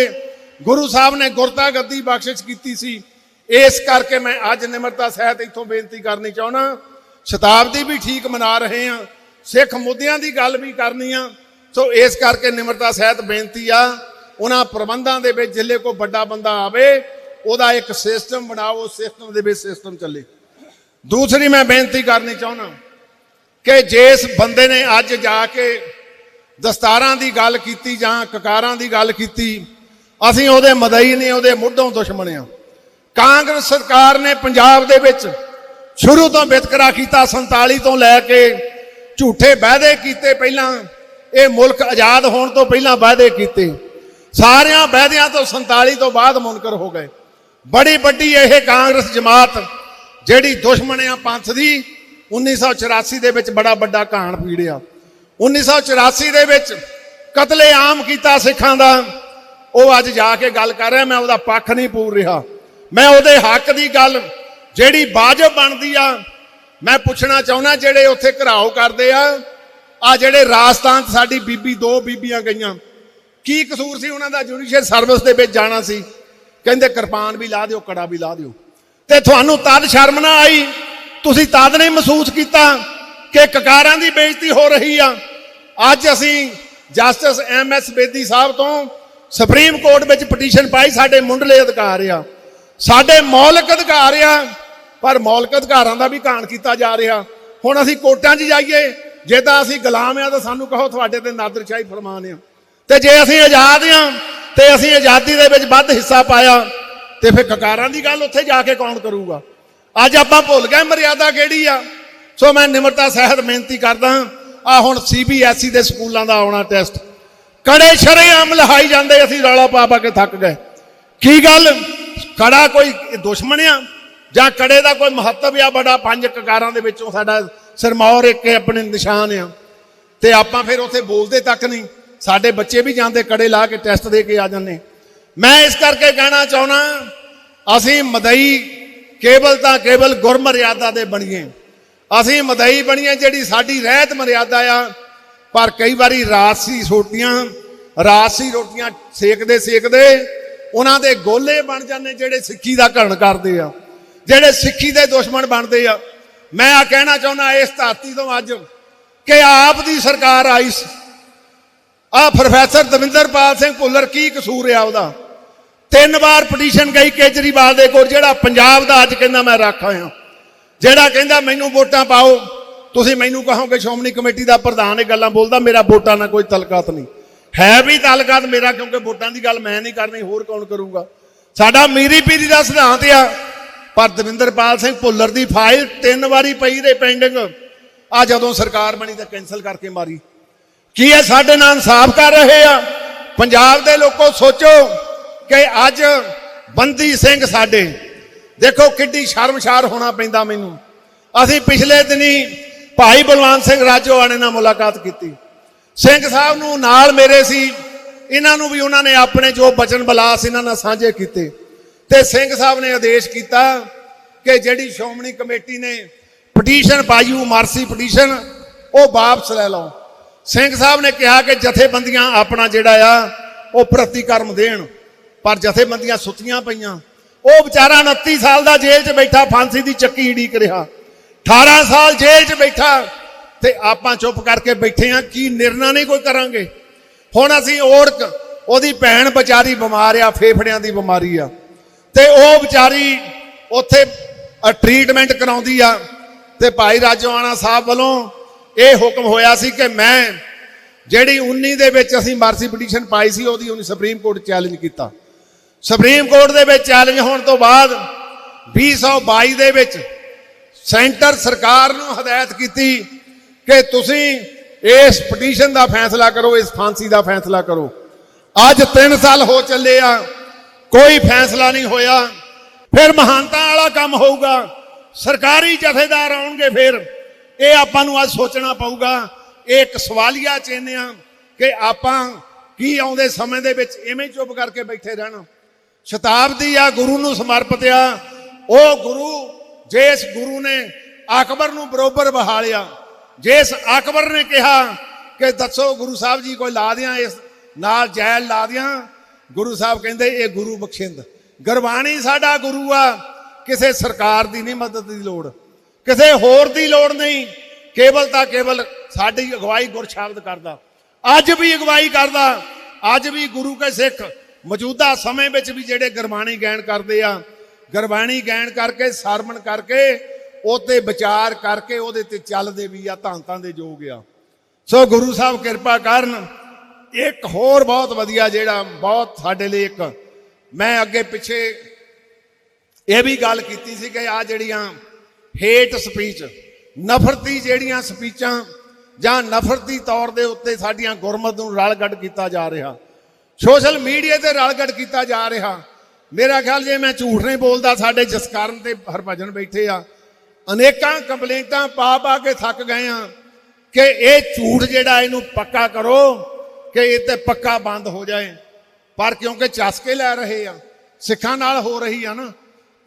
ਗੁਰੂ ਸਾਹਿਬ ਨੇ ਗੁਰਤਾ ਗੱਦੀ ਬਖਸ਼ਿਸ਼ ਕੀਤੀ ਸੀ। ਇਸ ਕਰਕੇ ਮੈਂ ਅੱਜ ਨਿਮਰਤਾ ਸਹਿਤ ਇੱਥੋਂ ਬੇਨਤੀ ਕਰਨੀ ਚਾਹੁੰਦਾ ਸ਼ਤਾਬਦੀ ਵੀ ਠੀਕ ਮਨਾ ਰਹੇ ਆ ਸਿੱਖ ਮੁੱਦਿਆਂ ਦੀ ਗੱਲ ਵੀ ਕਰਨੀ ਆ। ਸੋ ਇਸ ਕਰਕੇ ਨਿਮਰਤਾ ਸਹਿਤ ਬੇਨਤੀ ਆ। ਉਹਨਾਂ ਪ੍ਰਬੰਧਾਂ ਦੇ ਵਿੱਚ ਜਿੱਲੇ ਕੋ ਵੱਡਾ ਬੰਦਾ ਆਵੇ, ਉਹਦਾ ਇੱਕ ਸਿਸਟਮ ਬਣਾਓ ਸਿਸਟਮ ਦੇ ਵਿੱਚ ਸਿਸਟਮ ਚੱਲੇ। ਦੂਸਰੀ ਮੈਂ ਬੇਨਤੀ ਕਰਨੀ ਚਾਹੁੰਦਾ ਕਿ ਜਿਸ ਬੰਦੇ ਨੇ ਅੱਜ ਜਾ ਕੇ ਦਸਤਾਰਾਂ ਦੀ ਗੱਲ ਕੀਤੀ ਜਾਂ ਕਕਾਰਾਂ ਦੀ ਗੱਲ ਕੀਤੀ ਅਸੀਂ ਉਹਦੇ ਮਦਈ ਨਹੀਂ, ਉਹਦੇ ਮੁੱਢੋਂ ਦੁਸ਼ਮਣ ਆ ਕਾਂਗਰਸ ਸਰਕਾਰ ਨੇ ਪੰਜਾਬ ਦੇ ਵਿੱਚ ਸ਼ੁਰੂ ਤੋਂ ਵਿਤਕਰਾ ਕੀਤਾ 47 ਤੋਂ ਲੈ ਕੇ ਝੂਠੇ ਵਾਅਦੇ ਕੀਤੇ ਪਹਿਲਾਂ, ਇਹ ਮੁਲਕ ਆਜ਼ਾਦ ਹੋਣ ਤੋਂ ਪਹਿਲਾਂ ਵਾਅਦੇ ਕੀਤੇ। ਸਾਰਿਆਂ ਵਾਅਦਿਆਂ ਤੋਂ 47 ਤੋਂ ਬਾਅਦ ਮੁਨਕਰ ਹੋ ਗਏ। ਬੜੀ ਵੱਡੀ ਇਹ ਕਾਂਗਰਸ ਜਮਾਤ, ਜਿਹੜੀ ਦੁਸ਼ਮਣ ਆ ਪੰਥ ਦੀ 1984 ਦੇ ਵਿੱਚ ਬੜਾ ਵੱਡਾ ਕਹਾਣ ਪੀੜਿਆ। 1984 ਦੇ ਵਿੱਚ ਕਤਲੇ ਆਮ ਕੀਤਾ ਸਿੱਖਾਂ ਦਾ ਉਹ ਅੱਜ ਜਾ ਕੇ ਗੱਲ ਕਰ ਰਿਹਾ, ਮੈਂ ਉਹਦਾ ਪੱਖ ਨਹੀਂ ਪੂਰ ਰਿਹਾ। ਮੈਂ ਉਹਦੇ ਹੱਕ ਦੀ ਗੱਲ, ਜਿਹੜੀ ਵਾਜਬ ਬਣਦੀ ਆ, ਮੈਂ ਪੁੱਛਣਾ ਚਾਹੁੰਦਾ ਜਿਹੜੇ ਉੱਥੇ ਘਰਾਓ ਕਰਦੇ ਆ ਆ ਜਿਹੜੇ ਰਾਜਸਥਾਨ 'ਚ ਸਾਡੀ ਬੀਬੀ, ਦੋ ਬੀਬੀਆਂ ਗਈਆਂ। ਕੀ ਕਸੂਰ ਸੀ ਉਹਨਾਂ ਦਾ? ਜੁਡੀਸ਼ੀਅਲ ਸਰਵਿਸ ਦੇ ਵਿੱਚ ਜਾਣਾ ਸੀ। ਕਹਿੰਦੇ, ਕਿਰਪਾਨ ਵੀ ਲਾ ਦਿਓ, ਕੜਾ ਵੀ ਲਾ ਦਿਓ। ਤੇ ਤੁਹਾਨੂੰ ਤਦ ਸ਼ਰਮ ਨਾ ਆਈ, ਤੁਸੀਂ ਤਦ ਨਹੀਂ ਮਹਿਸੂਸ ਕੀਤਾ ਕਿ ਕਕਾਰਾਂ ਦੀ ਬੇਇੱਜ਼ਤੀ ਹੋ ਰਹੀ ਆ। ਅੱਜ ਅਸੀਂ justice M S Bedi Sahib ਤੋਂ ਸੁਪਰੀਮ ਕੋਰਟ ਵਿੱਚ ਪਟੀਸ਼ਨ ਪਾਈ, ਸਾਡੇ ਮੁੰਡਲੇ ਅਧਿਕਾਰ ਆ। ਸਾਡੇ ਮੌਲਿਕ ਅਧਿਕਾਰ ਆ, ਪਰ ਮੌਲਿਕ ਅਧਿਕਾਰਾਂ ਦਾ ਵੀ ਘਾਣ ਕੀਤਾ ਜਾ ਰਿਹਾ। ਹੁਣ ਅਸੀਂ ਕੋਰਟਾਂ 'ਚ ਜਾਈਏ, ਜੇ ਤਾਂ ਅਸੀਂ ਗੁਲਾਮ ਆ ਤਾਂ ਸਾਨੂੰ ਕਹੋ ਤੁਹਾਡੇ ਤੇ ਨਾਦਰਸ਼ਾਹੀ ਫਰਮਾਨ ਆ। ਤੇ ਜੇ ਅਸੀਂ ਆਜ਼ਾਦ ਆ, ਤੇ ਅਸੀਂ ਆਜ਼ਾਦੀ ਦੇ ਵਿੱਚ ਵੱਧ ਹਿੱਸਾ ਪਾਇਆ, ਤੇ ਫਿਰ ਕਕਾਰਾਂ ਦੀ ਗੱਲ ਉੱਥੇ ਜਾ ਕੇ ਕੌਣ ਕਰੂਗਾ? ਅੱਜ ਆਪਾਂ ਭੁੱਲ ਗਏ ਮਰਿਆਦਾ ਕਿਹੜੀ ਆ। ਸੋ ਮੈਂ ਨਿਮਰਤਾ ਸਹਿਤ ਬੇਨਤੀ ਕਰਦਾ, ਆ ਹੁਣ ਸੀਬੀਐਸਈ ਦੇ ਸਕੂਲਾਂ ਦਾ ਆਉਣਾ ਟੈਸਟ। ਕੜੇ ਸ਼ਰੇਆਮ ਲਹਾਈ ਜਾਂਦੇ, ਅਸੀਂ ਰੌਲਾ ਪਾ ਪਾ ਕੇ ਥੱਕ ਗਏ। ਕੀ ਗੱਲ? ਕੜਾ ਕੋਈ ਦੁਸ਼ਮਣ ਆ? ਜਾਂ ਕੜੇ ਦਾ ਕੋਈ ਮਹੱਤਵ ਆ ਬੜਾ? ਪੰਜ ਕਕਾਰਾਂ ਦੇ ਵਿੱਚੋਂ ਸਾਡਾ ਸਰਮੌਰ ਇੱਕ ਆਪਣੇ ਨਿਸ਼ਾਨ ਆ। ਤੇ ਆਪਾਂ ਫਿਰ ਉੱਥੇ ਬੋਲਦੇ ਤੱਕ ਨਹੀਂ। ਸਾਡੇ ਬੱਚੇ ਵੀ ਜਾਂਦੇ ਕੜੇ ਲਾ ਕੇ ਟੈਸਟ ਦੇ ਕੇ ਆ ਜਾਂਦੇ। ਮੈਂ ਇਸ ਕਰਕੇ ਕਹਿਣਾ ਚਾਹੁੰਦਾ, ਅਸੀਂ ਮਦਈ ਕੇਵਲ ਤਾਂ ਕੇਵਲ ਗੁਰਮਰਿਆਦਾ ਦੇ ਬਣੀਏ। ਅਸੀਂ ਮਦਈ ਬਣੀਏ ਜਿਹੜੀ ਸਾਡੀ ਰਹਿਤ ਮਰਿਆਦਾ ਆ। ਪਰ ਕਈ ਵਾਰੀ ਰਾਸੀ ਰੋਟੀਆਂ ਰਾਸੀ ਰੋਟੀਆਂ ਸੇਕਦੇ ਸੇਕਦੇ ਉਹਨਾਂ ਦੇ ਗੋਲੇ ਬਣ ਜਾਂਦੇ ਜਿਹੜੇ ਸਿੱਖੀ ਦਾ ਘਣ ਕਰਦੇ ਆ, ਜਿਹੜੇ ਸਿੱਖੀ ਦੇ ਦੁਸ਼ਮਣ ਬਣਦੇ ਆ। ਮੈਂ ਆ ਕਹਿਣਾ ਚਾਹੁੰਦਾ ਇਸ ਧਰਤੀ ਤੋਂ ਅੱਜ ਕਿ ਆਪ ਦੀ ਸਰਕਾਰ ਆਈ ਸੀ। ਆ ਪ੍ਰੋਫੈਸਰ ਦਵਿੰਦਰਪਾਲ ਸਿੰਘ ਭੁੱਲਰ ਕੀ ਕਸੂਰ ਆ ਉਹਦਾ? ਤਿੰਨ ਵਾਰ ਪਟੀਸ਼ਨ ਗਈ ਕੇਜਰੀਵਾਲ ਦੇ ਕੋਲ, ਜਿਹੜਾ ਪੰਜਾਬ ਦਾ ਅੱਜ ਕਹਿੰਦਾ ਮੈਂ ਰੱਖ ਆਇਆ। ਜਿਹੜਾ ਕਹਿੰਦਾ ਮੈਨੂੰ ਵੋਟਾਂ ਪਾਓ ਤੁਸੀਂ ਮੈਨੂੰ ਕਹੋਗੇ, ਸ਼੍ਰੋਮਣੀ ਕਮੇਟੀ ਦਾ ਪ੍ਰਧਾਨ ਇਹ ਗੱਲਾਂ ਬੋਲਦਾ, ਮੇਰਾ ਵੋਟਾਂ ਨਾਲ ਕੋਈ ਤਲਕਾਤ ਨਹੀਂ। ਹੈ ਵੀ ਤਲਕਾਤ ਮੇਰਾ, ਕਿਉਂਕਿ ਵੋਟਾਂ ਦੀ ਗੱਲ ਮੈਂ ਨਹੀਂ ਕਰਨੀ, ਹੋਰ ਕੌਣ ਕਰੂਗਾ? ਸਾਡਾ ਮੀਰੀ ਪੀਰੀ ਦਾ ਸਿਧਾਂਤ ਆ। ਪਰ ਦਵਿੰਦਰਪਾਲ ਸਿੰਘ ਭੁੱਲਰ ਦੀ ਫਾਈਲ ਤਿੰਨ ਵਾਰੀ ਪਈ ਦੇ ਪੈਂਡਿੰਗ। ਆ ਜਦੋਂ ਸਰਕਾਰ ਬਣੀ ਤਾਂ ਕੈਨਸਲ ਕਰਕੇ ਮਾਰੀ। ਕੀ ਇਹ ਸਾਡੇ ਨਾਲ ਇਨਸਾਫ ਕਰ ਰਹੇ ਆ? ਪੰਜਾਬ ਦੇ ਲੋਕੋ ਸੋਚੋ ਕਿ ਅੱਜ ਬੰਦੀ ਸਿੰਘ ਸਾਡੇ। ਦੇਖੋ ਕਿੱਡੀ ਸ਼ਰਮਸ਼ਾਰ ਹੋਣਾ ਪੈਂਦਾ ਮੈਨੂੰ। ਅਸੀਂ ਪਿਛਲੇ ਦਿਨੀ ਭਾਈ ਬਲਵੰਤ ਸਿੰਘ ਰਾਜੋਆਣੇ ਨਾਲ ਮੁਲਾਕਾਤ ਕੀਤੀ। ਸਿੰਘ ਸਾਹਿਬ ਨੂੰ ਨਾਲ ਮੇਰੇ ਸੀ। ਇਹਨਾਂ ਨੂੰ ਵੀ ਉਹਨਾਂ ਨੇ ਆਪਣੇ ਜੋ ਬਚਨ ਬਲਾਸ ਇਹਨਾਂ ਨਾਲ ਸਾਂਝੇ ਕੀਤੇ। ਤੇ ਸਿੰਘ ਸਾਹਿਬ ਨੇ ਆਦੇਸ਼ ਕੀਤਾ ਕਿ ਜਿਹੜੀ ਸ਼੍ਰੋਮਣੀ ਕਮੇਟੀ ਨੇ ਪਟੀਸ਼ਨ ਪਾਈ ਮਾਰਸੀ ਪਟੀਸ਼ਨ, ਉਹ ਵਾਪਸ ਲੈ ਲਓ। ਸਿੰਘ ਸਾਹਿਬ ਨੇ ਕਿਹਾ ਕਿ ਜਥੇਬੰਦੀਆਂ ਆਪਣਾ ਜਿਹੜਾ ਆ, ਉਹ ਪ੍ਰਤੀਕਰਮ ਦੇਣ, ਪਰ ਜਥੇਬੰਦੀਆਂ ਸੁੱਤੀਆਂ ਪਈਆਂ। ਉਹ ਵਿਚਾਰਾ 29 ਸਾਲ ਦਾ ਜੇਲ੍ਹ 'ਚ ਬੈਠਾ, ਫਾਂਸੀ ਦੀ ਚੱਕੀ ਢੀਕ ਰਿਹਾ। 18 ਸਾਲ ਜੇਲ੍ਹ 'ਚ ਬੈਠਾ ਤੇ ਆਪਾਂ ਚੁੱਪ ਕਰਕੇ ਬੈਠੇ ਆ, ਕੀ ਨਿਰਣਾ ਨਹੀਂ ਕੋਈ ਕਰਾਂਗੇ? ਹੁਣ ਅਸੀਂ ਔਰਤ ਉਹਦੀ ਭੈਣ ਵਿਚਾਰੀ ਬਿਮਾਰ ਆ, ਫੇਫੜਿਆਂ ਦੀ ਬਿਮਾਰੀ ਆ। ਤੇ ਉਹ ਵਿਚਾਰੀ ਉੱਥੇ ਟ੍ਰੀਟਮੈਂਟ ਕਰਾਉਂਦੀ ਆ। ਤੇ ਭਾਈ ਰਾਜਵਾਨਾ ਸਾਹਿਬ ਵੱਲੋਂ ਇਹ ਹੁਕਮ ਹੋਇਆ ਸੀ ਕਿ ਮੈਂ ਜਿਹੜੀ 19 ਦੇ ਵਿੱਚ ਅਸੀਂ ਮਾਰਸੀ ਪਟੀਸ਼ਨ ਪਾਈ ਸੀ, ਉਹਦੀ ਉਹਨੇ ਸੁਪਰੀਮ ਕੋਰਟ ਚੈਲੰਜ ਕੀਤਾ। ਸੁਪਰੀਮ ਕੋਰਟ ਦੇ ਵਿੱਚ ਚੈਲੰਜ ਹੋਣ ਤੋਂ ਬਾਅਦ 2022 ਦੇ ਵਿੱਚ ਸੈਂਟਰ ਸਰਕਾਰ ਨੂੰ ਹਦਾਇਤ ਕੀਤੀ ਕਿ ਤੁਸੀਂ ਇਸ ਪਟੀਸ਼ਨ ਦਾ ਫੈਸਲਾ ਕਰੋ, ਇਸ ਫਾਂਸੀ ਦਾ ਫੈਸਲਾ ਕਰੋ। ਅੱਜ 3 ਸਾਲ ਹੋ ਚੱਲੇ ਆ, ਕੋਈ ਫੈਸਲਾ ਨਹੀਂ ਹੋਇਆ। ਫਿਰ ਮਹਾਨਤਾ ਵਾਲਾ ਕੰਮ ਹੋਊਗਾ, ਸਰਕਾਰੀ ਜਥੇਦਾਰ ਆਉਣਗੇ ਫਿਰ। ਇਹ ਆਪਾਂ ਨੂੰ ਅੱਜ ਸੋਚਣਾ ਪਊਗਾ। ਇਹ ਇੱਕ ਸਵਾਲੀਆ ਚੇਨਿਆ ਕਿ ਆਪਾਂ ਕੀ ਆਉਂਦੇ ਸਮੇਂ ਦੇ ਵਿੱਚ ਐਵੇਂ ਚੁੱਪ ਕਰਕੇ ਬੈਠੇ ਰਹਿਣਾ। ਸ਼ਤਾਬਦੀ ਆ ਗੁਰੂ ਨੂੰ ਸਮਰਪਿਤ ਆ ਉਹ ਗੁਰੂ ਜਿਸ ਗੁਰੂ ਨੇ ਅਕਬਰ ਨੂੰ ਬਰੋਬਰ ਬਹਾਲਿਆ ਜਿਸ ਅਕਬਰ ਨੇ ਕਿਹਾ ਕਿ ਦੱਸੋ ਗੁਰੂ ਸਾਹਿਬ ਜੀ ਕੋਈ ਲਾ ਦਿਆਂ ਇਸ ਨਾਲ ਜੈਲ ਲਾ ਦਿਆਂ, ਗੁਰੂ ਸਾਹਿਬ ਕਹਿੰਦੇ ਇਹ ਗੁਰੂ ਬਖਸ਼ਿੰਦ। ਗੁਰਬਾਣੀ ਸਾਡਾ ਗੁਰੂ ਆ, ਕਿਸੇ ਸਰਕਾਰ ਦੀ ਨਹੀਂ ਮਦਦ ਦੀ ਲੋੜ, ਕਿਸੇ ਹੋਰ ਦੀ ਲੋੜ ਨਹੀਂ। ਕੇਵਲ ਤਾਂ ਕੇਵਲ ਸਾਡੀ ਅਗਵਾਈ ਗੁਰਸ਼ਬਦ ਕਰਦਾ। ਅੱਜ ਵੀ ਅਗਵਾਈ ਕਰਦਾ, ਅੱਜ ਵੀ ਗੁਰੂ ਕੇ ਸਿੱਖ ਮੌਜੂਦਾ ਸਮੇਂ ਵਿੱਚ ਵੀ ਜਿਹੜੇ ਗੁਰਬਾਣੀ ਗਾਇਨ ਕਰਦੇ ਆ ਗੁਰਬਾਣੀ ਗਾਇਨ ਕਰਕੇ, ਸਰਵਣ ਕਰਕੇ ਉਹਤੇ ਵਿਚਾਰ ਕਰਕੇ, ਉਹਦੇ ਤੇ ਚੱਲਦੇ ਵੀ ਆ ਧੰਤਾਂ ਦੇ ਜੋਗ ਆ। ਸੋ ਗੁਰੂ ਸਾਹਿਬ ਕਿਰਪਾ ਕਰਨ, ਇੱਕ ਹੋਰ ਬਹੁਤ ਵਧੀਆ ਜਿਹੜਾ ਬਹੁਤ ਸਾਡੇ ਲਈ ਇੱਕ, ਮੈਂ ਅੱਗੇ ਪਿੱਛੇ ਇਹ ਵੀ ਗੱਲ ਕੀਤੀ ਸੀ ਕਿ ਆ ਜਿਹੜੀਆਂ ਹੇਟ ਸਪੀਚ, ਨਫ਼ਰਤੀ ਜਿਹੜੀਆਂ ਸਪੀਚਾਂ, ਜਾਂ ਨਫ਼ਰਤੀ ਤੌਰ ਦੇ ਉੱਤੇ ਸਾਡੀਆਂ ਗੁਰਮਤ ਨੂੰ ਰਲਗੱਡ ਕੀਤਾ ਜਾ ਰਿਹਾ। ਸੋਸ਼ਲ ਮੀਡੀਆ ਤੇ ਰਲਗੱਡ ਕੀਤਾ ਜਾ ਰਿਹਾ। ਮੇਰਾ ਖਿਆਲ ਜੇ ਮੈਂ ਝੂਠ ਨਹੀਂ ਬੋਲਦਾ, ਸਾਡੇ ਜਸਕਰਨ ਤੇ ਹਰਭਜਨ ਬੈਠੇ ਆ। ਅਨੇਕਾਂ ਕੰਪਲੇਂਟਾਂ ਪਾ ਪਾ ਕੇ ਥੱਕ ਗਏ ਆ ਕਿ ਇਹ ਝੂਠ ਜਿਹੜਾ ਇਹਨੂੰ ਪੱਕਾ ਕਰੋ, ਕਿ ਇਹ ਤੇ ਪੱਕਾ ਬੰਦ ਹੋ ਜਾਏ। ਪਰ ਕਿਉਂਕਿ ਚਸਕੇ ਲੈ ਰਹੇ ਆ, ਸਿੱਖਾਂ ਨਾਲ ਹੋ ਰਹੀ ਆ ਨਾ,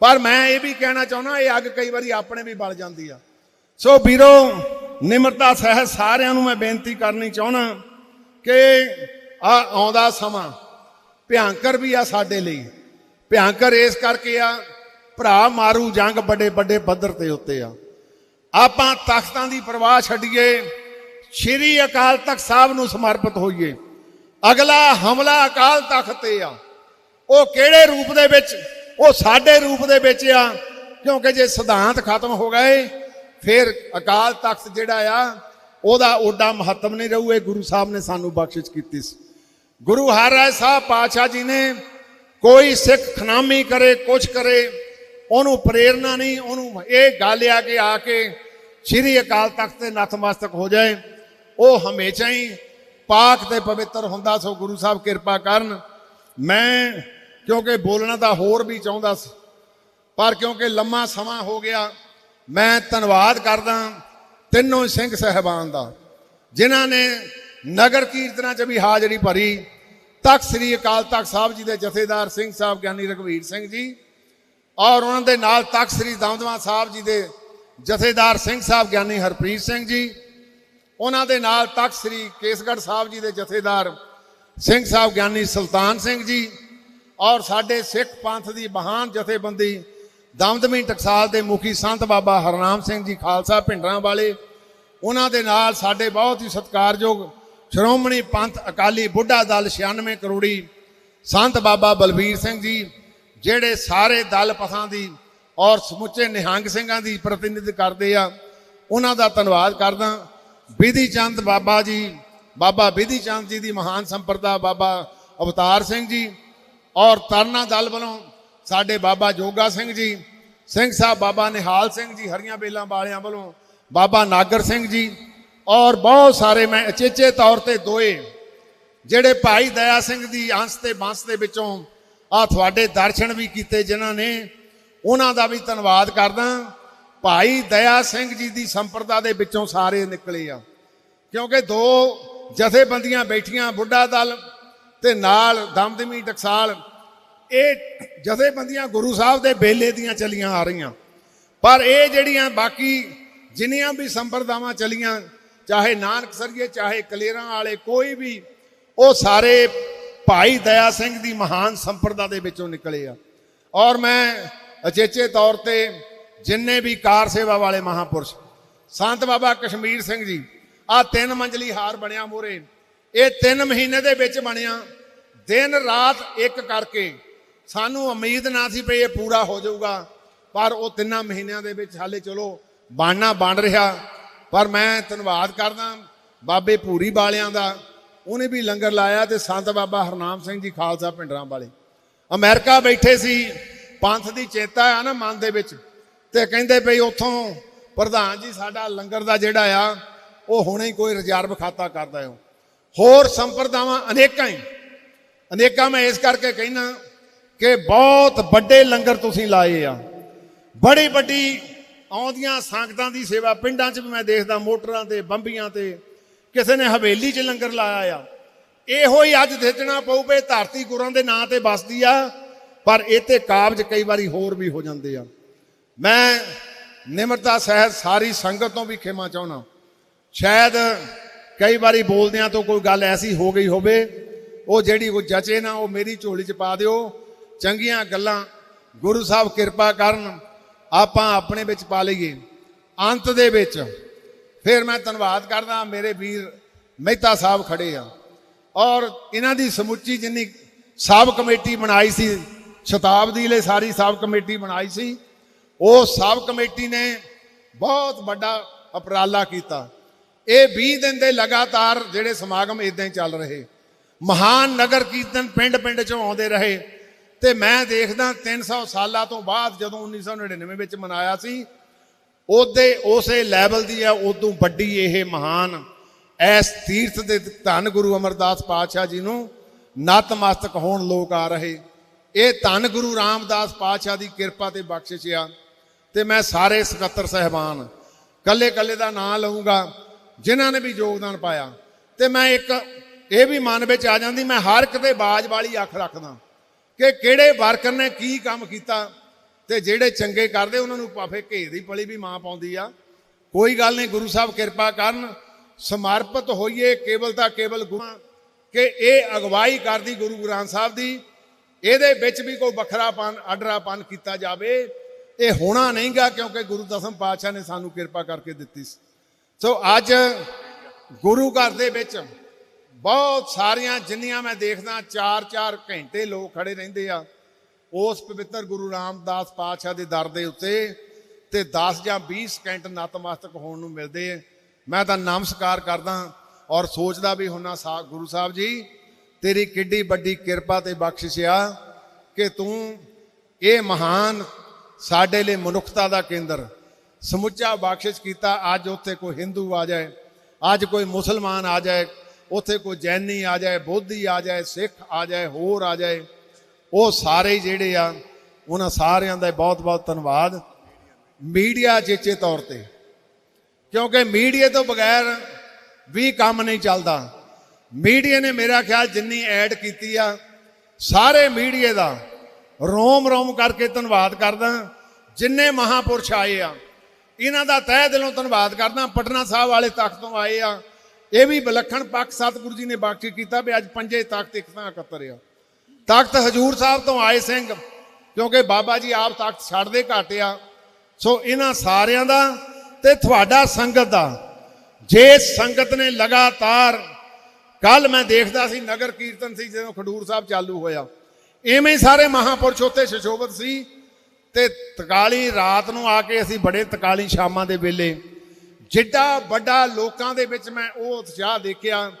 ਪਰ ਮੈਂ ਇਹ ਵੀ ਕਹਿਣਾ ਚਾਹੁੰਦਾ, ਇਹ ਅੱਗ ਕਈ ਵਾਰੀ ਆਪਣੇ ਵੀ ਬਲ ਜਾਂਦੀ ਆ। ਸੋ ਵੀਰੋ, ਨਿਮਰਤਾ ਸਹਿਤ ਸਾਰਿਆਂ ਨੂੰ ਮੈਂ ਬੇਨਤੀ ਕਰਨੀ ਚਾਹੁੰਦਾ ਕਿ ਆ ਆਉਂਦਾ ਸਮਾਂ ਭਿਆੰਕਰ ਵੀ ਆ ਸਾਡੇ ਲਈ। ਭਿਆੰਕਰ ਇਸ ਕਰਕੇ ਆ। ਭਰਾ ਮਾਰੂ ਜੰਗ ਵੱਡੇ ਵੱਡੇ ਪੱਧਰ ਤੇ ਉੱਤੇ ਆ। ਆਪਾਂ ਤਖਤਾਂ ਦੀ ਪਰਵਾਹ ਛੱਡੀਏ। ਸ਼੍ਰੀ ਅਕਾਲ ਤਖਤ ਸਾਹਿਬ ਨੂੰ ਸਮਰਪਿਤ ਹੋਈਏ। ਅਗਲਾ ਹਮਲਾ ਅਕਾਲ ਤਖਤ ਤੇ ਆ। ਉਹ ਕਿਹੜੇ ਰੂਪ ਦੇ ਵਿੱਚ? ਉਹ ਸਾਡੇ ਰੂਪ ਦੇ ਵਿੱਚ ਆ। ਕਿਉਂਕਿ ਜੇ ਸਿਧਾਂਤ ਖਤਮ ਹੋ ਗਏ, ਫਿਰ ਅਕਾਲ ਤਖਤ ਜਿਹੜਾ ਆ, ਉਹਦਾ ਓਡਾ ਮਹੱਤਵ ਨਹੀਂ ਰਹੂ ਇਹ ਗੁਰੂ ਸਾਹਿਬ ਨੇ ਸਾਨੂੰ ਬਖਸ਼ਿਸ਼ ਕੀਤੀ ਸੀ। ਗੁਰੂ ਹਰਿਰਾਏ ਸਾਹਿਬ ਪਾਤਸ਼ਾਹ ਜੀ ਨੇ ਕੋਈ ਸਿੱਖ ਖਨਾਮੀ ਕਰੇ, ਕੁਛ ਕਰੇ, ਉਹਨੂੰ ਪ੍ਰੇਰਣਾ ਨਹੀਂ, ਉਹਨੂੰ ਇਹ ਗੱਲ ਆ ਕਿ ਆ ਕੇ ਸ੍ਰੀ ਅਕਾਲ ਤਖਤ ਤੇ ਨਤਮਸਤਕ ਹੋ ਜਾਏ। ਉਹ ਹਮੇਸ਼ਾ ਹੀ ਪਾਕ ਤੇ ਪਵਿੱਤਰ ਹੁੰਦਾ, ਸੋ ਗੁਰੂ ਸਾਹਿਬ ਕਿਰਪਾ ਕਰਨ। ਮੈਂ ਕਿਉਂਕਿ ਬੋਲਣਾ ਤਾਂ ਹੋਰ ਵੀ ਚਾਹੁੰਦਾ ਸੀ, ਪਰ ਕਿਉਂਕਿ ਲੰਮਾ ਸਮਾਂ ਹੋ ਗਿਆ, ਮੈਂ ਧੰਨਵਾਦ ਕਰਦਾ ਤਿੰਨੋਂ ਸਿੰਘ ਸਹਿਬਾਨ ਦਾ, ਜਿਨ੍ਹਾਂ ਨੇ ਨਗਰ ਕੀਰਤਨਾਂ 'ਚ ਵੀ ਹਾਜ਼ਰੀ ਭਰੀ। ਤਖਤ ਸ੍ਰੀ ਅਕਾਲ ਤਖਤ ਸਾਹਿਬ ਜੀ ਦੇ ਜਥੇਦਾਰ ਸਿੰਘ ਸਾਹਿਬ ਗਿਆਨੀ ਰਘਵੀਰ ਸਿੰਘ ਜੀ ਔਰ ਉਹਨਾਂ ਦੇ ਨਾਲ ਤਖਤ ਸ੍ਰੀ ਦਮਦਮਾ ਸਾਹਿਬ ਜੀ ਦੇ ਜਥੇਦਾਰ ਸਿੰਘ ਸਾਹਿਬ ਗਿਆਨੀ ਹਰਪ੍ਰੀਤ ਸਿੰਘ ਜੀ, ਉਹਨਾਂ ਦੇ ਨਾਲ ਤਖਤ ਸ੍ਰੀ ਕੇਸਗੜ੍ਹ ਸਾਹਿਬ ਜੀ ਦੇ ਜਥੇਦਾਰ ਸਿੰਘ ਸਾਹਿਬ ਗਿਆਨੀ ਸੁਲਤਾਨ ਸਿੰਘ ਜੀ ਔਰ ਸਾਡੇ ਸਿੱਖ ਪੰਥ ਦੀ ਮਹਾਨ ਜਥੇਬੰਦੀ ਦਮਦਮੀ ਟਕਸਾਲ ਦੇ ਮੁਖੀ ਸੰਤ ਬਾਬਾ ਹਰਨਾਮ ਸਿੰਘ ਜੀ ਖਾਲਸਾ ਭਿੰਡਰਾਂ ਵਾਲੇ ਉਹਨਾਂ ਦੇ ਨਾਲ ਸਾਡੇ ਬਹੁਤ ਹੀ ਸਤਿਕਾਰਯੋਗ ਸ਼੍ਰੋਮਣੀ ਪੰਥ ਅਕਾਲੀ ਬੁੱਢਾ ਦਲ 96 ਕਰੋੜੀ ਸੰਤ ਬਾਬਾ ਬਲਬੀਰ ਸਿੰਘ ਜੀ, ਜਿਹੜੇ ਸਾਰੇ ਦਲ ਪਥਾਂ ਦੀ ਔਰ ਸਮੁੱਚੇ ਨਿਹੰਗ ਸਿੰਘਾਂ ਦੀ ਪ੍ਰਤੀਨਿਧ ਕਰਦੇ ਆ, ਉਹਨਾਂ ਦਾ ਧੰਨਵਾਦ ਕਰਦਾ। ਵਿਧੀ ਚੰਦ ਬਾਬਾ ਜੀ, ਬਾਬਾ ਵਿਧੀ ਚੰਦ ਜੀ ਦੀ ਮਹਾਨ ਸੰਪਰਦਾ ਬਾਬਾ ਅਵਤਾਰ ਸਿੰਘ ਜੀ ਔਰ ਤਰਨਾ ਦਲ ਵੱਲੋਂ ਸਾਡੇ ਬਾਬਾ ਜੋਗਾ ਸਿੰਘ ਜੀ, ਸਿੰਘ ਸਾਹਿਬ ਬਾਬਾ ਨਿਹਾਲ ਸਿੰਘ ਜੀ, ਹਰੀਆਂ ਬੇਲਾਂ ਵਾਲਿਆਂ ਵੱਲੋਂ ਬਾਬਾ ਨਾਗਰ ਸਿੰਘ ਜੀ ਔਰ ਬਹੁਤ ਸਾਰੇ ਮੈਂ ਅਚੇਚੇ ਤੌਰ ਤੇ ਦੋਏ ਜਿਹੜੇ ਭਾਈ ਦਇਆ ਸਿੰਘ ਦੀ ਅੰਸ਼ ਤੇ ਬਾਂਸ ਦੇ ਵਿੱਚੋਂ ਆ ਤੁਹਾਡੇ ਦਰਸ਼ਨ ਵੀ ਕੀਤੇ ਜਿਨ੍ਹਾਂ ਨੇ, ਉਹਨਾਂ ਦਾ ਵੀ ਧੰਨਵਾਦ ਕਰਦਾ। ਭਾਈ ਦਇਆ ਸਿੰਘ ਜੀ ਦੀ ਸੰਪਰਦਾ ਦੇ ਵਿੱਚੋਂ ਸਾਰੇ ਨਿਕਲੇ ਆ। ਕਿਉਂਕਿ ਦੋ ਜਥੇਬੰਦੀਆਂ ਬੈਠੀਆਂ, ਬੁੱਢਾ ਦਲ ਤੇ ਨਾਲ ਦਮਦਮੀ ਟਕਸਾਲ, ਇਹ ਜਥੇਬੰਦੀਆਂ ਗੁਰੂ ਸਾਹਿਬ ਦੇ ਬੇਲੇ ਦੀਆਂ ਚਲੀਆਂ ਆ ਰਹੀਆਂ। ਪਰ ਇਹ ਜਿਹੜੀਆਂ ਬਾਕੀ ਜਿੰਨੀਆਂ ਵੀ ਸੰਪਰਦਾਵਾਂ ਚਲੀਆਂ ਚਾਹੇ ਨਾਨਕ ਸਰੀਏ, ਚਾਹੇ ਕਲੇਰਾਂ ਵਾਲੇ, ਕੋਈ ਵੀ, ਉਹ ਸਾਰੇ ਭਾਈ ਦਇਆ ਸਿੰਘ ਦੀ ਮਹਾਨ ਸੰਪਰਦਾ ਦੇ ਵਿੱਚੋਂ ਨਿਕਲੇ ਆ। ਔਰ ਮੈਂ ਅਚੇਚੇ ਤੌਰ ਤੇ ਜਿੰਨੇ ਵੀ ਕਾਰ ਸੇਵਾ ਵਾਲੇ ਮਹਾਪੁਰਸ਼, ਸੰਤ ਬਾਬਾ ਕਸ਼ਮੀਰ ਸਿੰਘ ਜੀ, ਆ ਤਿੰਨ ਮੰਜ਼ਲੀ ਹਾਰ ਬਣਿਆ ਮੋਰੇ ਇਹ ਤਿੰਨ ਮਹੀਨੇ ਦੇ ਵਿੱਚ ਬਣਿਆ। ਦਿਨ ਰਾਤ ਇੱਕ ਕਰਕੇ ਸਾਨੂੰ ਉਮੀਦ ਨਾ ਸੀ ਵੀ ਇਹ ਪੂਰਾ ਹੋ ਜਾਊਗਾ, ਪਰ ਉਹ ਤਿੰਨਾਂ ਮਹੀਨਿਆਂ ਦੇ ਵਿੱਚ ਹਾਲੇ ਚਲੋ ਬਾਣਾ ਬਣ ਰਿਹਾ। ਪਰ ਮੈਂ ਧੰਨਵਾਦ ਕਰਦਾ ਬਾਬੇ ਭੂਰੀ ਵਾਲਿਆਂ ਦਾ। ਉਹਨੇ ਵੀ ਲੰਗਰ ਲਾਇਆ ਤੇ ਸੰਤ ਬਾਬਾ ਹਰਨਾਮ ਸਿੰਘ ਜੀ ਖਾਲਸਾ ਪਿੰਡਰਾਂ ਵਾਲੇ ਅਮਰੀਕਾ ਬੈਠੇ ਸੀ, ਪੰਥ ਦੀ ਚੇਤਾ ਆ ਨਾ ਮਨ ਦੇ ਵਿੱਚ। ਤੇ ਕਹਿੰਦੇ ਭਈ ਉੱਥੋਂ, ਪ੍ਰਧਾਨ ਜੀ, ਸਾਡਾ ਲੰਗਰ ਦਾ ਜਿਹੜਾ ਆ, ਉਹ ਹੁਣੇ ਹੀ ਕੋਈ ਰਿਜ਼ਰਵ ਖਾਤਾ ਕਰਦਾ ਹੈ ਹੋਰ ਸੰਪਰਦਾਵਾਂ ਅਨੇਕਾਂ ਹੀ ਅਨੇਕਾਂ ਮੈਂ ਇਸ ਕਰਕੇ ਕਹਿਣਾ ਕਿ ਬਹੁਤ ਵੱਡੇ ਲੰਗਰ ਤੁਸੀਂ ਲਾਏ ਆ। ਬੜੀ ਵੱਡੀ ਆਉਂਦੀਆਂ ਸੰਗਤਾਂ ਦੀ ਸੇਵਾ, ਪਿੰਡਾਂ 'ਚ ਵੀ ਮੈਂ ਦੇਖਦਾ, ਮੋਟਰਾਂ ਤੇ, ਬੰਬੀਆਂ ਤੇ। ਕਿਸੇ ਨੇ ਹਵੇਲੀ 'ਚ ਲੰਗਰ ਲਾਇਆ ਆ। ਇਹੋ ਹੀ ਅੱਜ ਦੇਖਣਾ ਪਊ ਵੀ ਧਰਤੀ ਗੁਰਾਂ ਦੇ ਨਾਂ ਤੇ ਬਸਦੀ ਆ, ਪਰ ਇਹ ਤੇ ਕਾਬਜ ਕਈ ਵਾਰੀ ਹੋਰ ਵੀ ਹੋ ਜਾਂਦੇ ਆ। ਮੈਂ ਨਿਮਰਤਾ ਸਹਿਤ ਸਾਰੀ ਸੰਗਤ ਤੋਂ ਵੀ ਖਿਮਾ ਚਾਹਣਾ ਸ਼ਾਇਦ ਕਈ ਵਾਰੀ ਬੋਲਦਿਆਂ ਤੋਂ ਕੋਈ ਗੱਲ ਐਸੀ ਹੋ ਗਈ ਹੋਵੇ, ਉਹ ਜਿਹੜੀ ਉਹ ਜਚੇ ਨਾ, ਉਹ ਮੇਰੀ ਝੋਲੀ 'ਚ ਪਾ ਦਿਓ। ਚੰਗੀਆਂ ਗੱਲਾਂ ਗੁਰੂ ਸਾਹਿਬ ਕਿਰਪਾ ਕਰਨ ਆਪਾਂ ਆਪਣੇ ਵਿੱਚ ਪਾ ਲਈਏ। ਅੰਤ ਦੇ ਵਿੱਚ ਫਿਰ ਮੈਂ ਧੰਨਵਾਦ ਕਰਦਾ, ਮੇਰੇ ਵੀਰ ਮਹਿਤਾ ਸਾਹਿਬ ਖੜੇ ਆ। ਔਰ ਇਹਨਾਂ ਦੀ ਸਮੁੱਚੀ ਜਿੰਨੀ ਸਾਬ ਕਮੇਟੀ ਬਣਾਈ ਸੀ, ਸ਼ਤਾਬਦੀ ਲਈ ਸਾਰੀ ਸਾਬ ਕਮੇਟੀ ਬਣਾਈ ਸੀ, ਉਹ ਸਾਬ ਕਮੇਟੀ ਨੇ ਬਹੁਤ ਵੱਡਾ ਉਪਰਾਲਾ ਕੀਤਾ। ਇਹ 20 ਦਿਨ ਦੇ ਲਗਾਤਾਰ ਜਿਹੜੇ ਸਮਾਗਮ ਇਦਾਂ ਹੀ ਚੱਲ ਰਹੇ। ਮਹਾਨ ਨਗਰ ਕੀਰਤਨ ਪਿੰਡ ਪਿੰਡ ਚੋਂ ਆਉਂਦੇ ਰਹੇ। ਤੇ ਮੈਂ ਦੇਖਦਾ 300 ਸਾਲਾਂ ਤੋਂ ਬਾਅਦ ਜਦੋਂ 1999 ਵਿੱਚ ਮਨਾਇਆ ਸੀ, ਉਹਦੇ ਉਸੇ ਲੈਵਲ ਦੀ ਆ ਉਦੋਂ ਵੱਡੀ ਇਹ ਮਹਾਨ, ਐਸ ਤੀਰਥ ਦੇ ਧੰਨ ਗੁਰੂ ਅਮਰਦਾਸ ਪਾਤਸ਼ਾਹ ਜੀ ਨੂੰ ਨਤਮਸਤਕ ਹੋਣ ਲੋਕ ਆ ਰਹੇ। ਇਹ ਧੰਨ ਗੁਰੂ ਰਾਮਦਾਸ ਪਾਤਸ਼ਾਹ ਦੀ ਕਿਰਪਾ ਤੇ ਬਖਸ਼ਿਸ਼ ਆ ਤੇ ਮੈਂ ਸਾਰੇ ਸਕੱਤਰ ਸਹਿਬਾਨ ਕੱਲੇ ਕੱਲੇ ਦਾ ਨਾਂ ਲਵਾਂਗਾ ਜਿਨ੍ਹਾਂ ਨੇ ਵੀ ਯੋਗਦਾਨ ਪਾਇਆ। ਤੇ ਮੈਂ ਇੱਕ ਇਹ ਵੀ ਮਨ ਵਿੱਚ ਆ ਜਾਂਦੀ, ਮੈਂ ਹਰ ਇੱਕ ਦੇ ਬਾਜ ਵਾਲੀ ਅੱਖ ਰੱਖਦਾ। ਕਿ ਕਿਹੜੇ ਵਰਕਰ ਨੇ ਕੀ ਕੰਮ ਕੀਤਾ ਤੇ ਜਿਹੜੇ ਚੰਗੇ ਕਰਦੇ, ਉਹਨਾਂ ਨੂੰ ਪਾਫੇ ਘੇਰ ਦੀ ਪਲੀ ਵੀ ਮਾਂ ਪਾਉਂਦੀ ਆ। ਕੋਈ ਗੱਲ ਨਹੀਂ, ਗੁਰੂ ਸਾਹਿਬ ਕਿਰਪਾ ਕਰਨ, ਸਮਰਪਿਤ ਹੋਈਏ, ਕੇਵਲ ਤਾਂ ਕੇਵਲ ਗੁਰੂ ਕਿ ਇਹ ਅਗਵਾਈ ਕਰਦੀ ਗੁਰੂ ਗ੍ਰੰਥ ਸਾਹਿਬ ਦੀ। ਇਹਦੇ ਵਿੱਚ ਵੀ ਕੋਈ ਵੱਖਰਾਪਨ, ਅਡਰਾਪਨ ਕੀਤਾ ਜਾਵੇ, ਇਹ ਹੋਣਾ ਨਹੀਂਗਾ, ਕਿਉਂਕਿ ਗੁਰੂ ਦਸਮ ਪਾਤਸ਼ਾਹ ਨੇ ਸਾਨੂੰ ਕਿਰਪਾ ਕਰਕੇ ਦਿੱਤੀ ਸੀ। ਸੋ ਅੱਜ ਗੁਰੂ ਘਰ ਦੇ ਵਿੱਚ ਬਹੁਤ ਸਾਰੀਆਂ ਜਿੰਨੀਆਂ ਮੈਂ ਦੇਖਦਾ 4-4 ਘੰਟੇ ਲੋਕ ਖੜੇ ਰਹਿੰਦੇ ਆ। ਉਸ ਪਵਿੱਤਰ ਗੁਰੂ ਰਾਮਦਾਸ ਪਾਤਸ਼ਾਹ ਦੇ ਦਰ ਦੇ ਉੱਤੇ ਤੇ 10 ਜਾਂ 20 ਸਕਿੰਟ ਨਤਮਸਤਕ ਹੋਣ ਨੂੰ ਮਿਲਦੇ ਮੈਂ ਤਾਂ ਨਮਸਕਾਰ ਕਰਦਾ ਔਰ ਸੋਚਦਾ ਵੀ ਹੁੰਨਾ ਸਾ ਗੁਰੂ ਸਾਹਿਬ ਜੀ, ਤੇਰੀ ਕਿੱਡੀ ਵੱਡੀ ਕਿਰਪਾ ਤੇ ਬਖਸ਼ਿਸ਼ ਆ ਕਿ ਤੂੰ ਇਹ ਮਹਾਨ ਸਾਡੇ ਲਈ ਮਨੁੱਖਤਾ ਦਾ ਕੇਂਦਰ, ਸਮੁੱਚਾ ਬਖਸ਼ਿਸ਼ ਕੀਤਾ। ਅੱਜ ਉੱਥੇ ਕੋਈ ਹਿੰਦੂ ਆ ਜਾਏ, ਅੱਜ ਕੋਈ ਮੁਸਲਮਾਨ ਆ ਜਾਏ ਉੱਥੇ ਕੋਈ ਜੈਨੀ ਆ ਜਾਏ, ਬੋਧੀ ਆ ਜਾਏ, ਸਿੱਖ ਆ ਜਾਏ, ਹੋਰ ਆ ਜਾਏ, ਉਹ ਸਾਰੇ ਜਿਹੜੇ ਆ, ਉਹਨਾਂ ਸਾਰਿਆਂ ਦਾ ਬਹੁਤ ਬਹੁਤ ਧੰਨਵਾਦ ਮੀਡੀਆ ਚੇਚੇ ਤੌਰ ਤੇ। ਕਿਉਂਕਿ ਮੀਡੀਆ ਤੋਂ ਬਗੈਰ ਵੀ ਕੰਮ ਨਹੀਂ ਚੱਲਦਾ। ਮੀਡੀਆ ਨੇ ਮੇਰਾ ਖਿਆਲ ਜਿੰਨੀ ਐਡ ਕੀਤੀ ਆ, ਸਾਰੇ ਮੀਡੀਆ ਦਾ ਰੋਮ ਰੋਮ ਕਰਕੇ ਧੰਨਵਾਦ ਕਰਦਾ। ਜਿੰਨੇ ਮਹਾਪੁਰਸ਼ ਆਏ ਆ, ਇਹਨਾਂ ਦਾ ਤਹਿ ਦਿਲੋਂ ਧੰਨਵਾਦ ਕਰਦਾ। ਪਟਨਾ ਸਾਹਿਬ ਵਾਲੇ ਤਖਤ ਤੋਂ ਆਏ ਆ ਇਹ ਵੀ ਵਿਲੱਖਣ ਪੱਖ ਸਤਿਗੁਰੂ ਜੀ ਨੇ ਬਖਸ਼ਿਸ਼ ਕੀਤਾ ਵੀ ਅੱਜ ਪੰਜੇ ਤਖਤ ਇੱਕ ਥਾਂ ਇਕੱਤਰ ਆ। ਤਖਤ ਹਜੂਰ ਸਾਹਿਬ ਤੋਂ ਆਏ ਸਿੰਘ, ਕਿਉਂਕਿ ਬਾਬਾ ਜੀ ਆਪ ਤਖਤ ਛੱਡਦੇ ਘੱਟ ਆ। ਸੋ ਇਹਨਾਂ ਸਾਰਿਆਂ ਦਾ ਤੇ ਤੁਹਾਡਾ ਸੰਗਤ ਦਾ, ਜੇ ਸੰਗਤ ਨੇ ਲਗਾਤਾਰ ਕੱਲ ਮੈਂ ਦੇਖਦਾ ਸੀ ਨਗਰ ਕੀਰਤਨ ਸੀ ਜਦੋਂ ਖਡੂਰ ਸਾਹਿਬ ਚਾਲੂ ਹੋਇਆ। ਐਵੇਂ ਹੀ ਸਾਰੇ ਮਹਾਪੁਰਸ਼ ਉੱਥੇ ਸ਼ਸ਼ੋਭਤ ਸੀ ਤੇ ਤਕਾਲੀ ਰਾਤ ਨੂੰ ਆ ਕੇ ਅਸੀਂ ਬੜੇ ਤਕਾਲੀ ਸ਼ਾਮਾਂ ਦੇ ਵੇਲੇ ਜਿੱਡਾ ਵੱਡਾ ਲੋਕਾਂ ਦੇ ਵਿੱਚ ਮੈਂ ਉਹ ਉਤਸ਼ਾਹ ਦੇਖਿਆ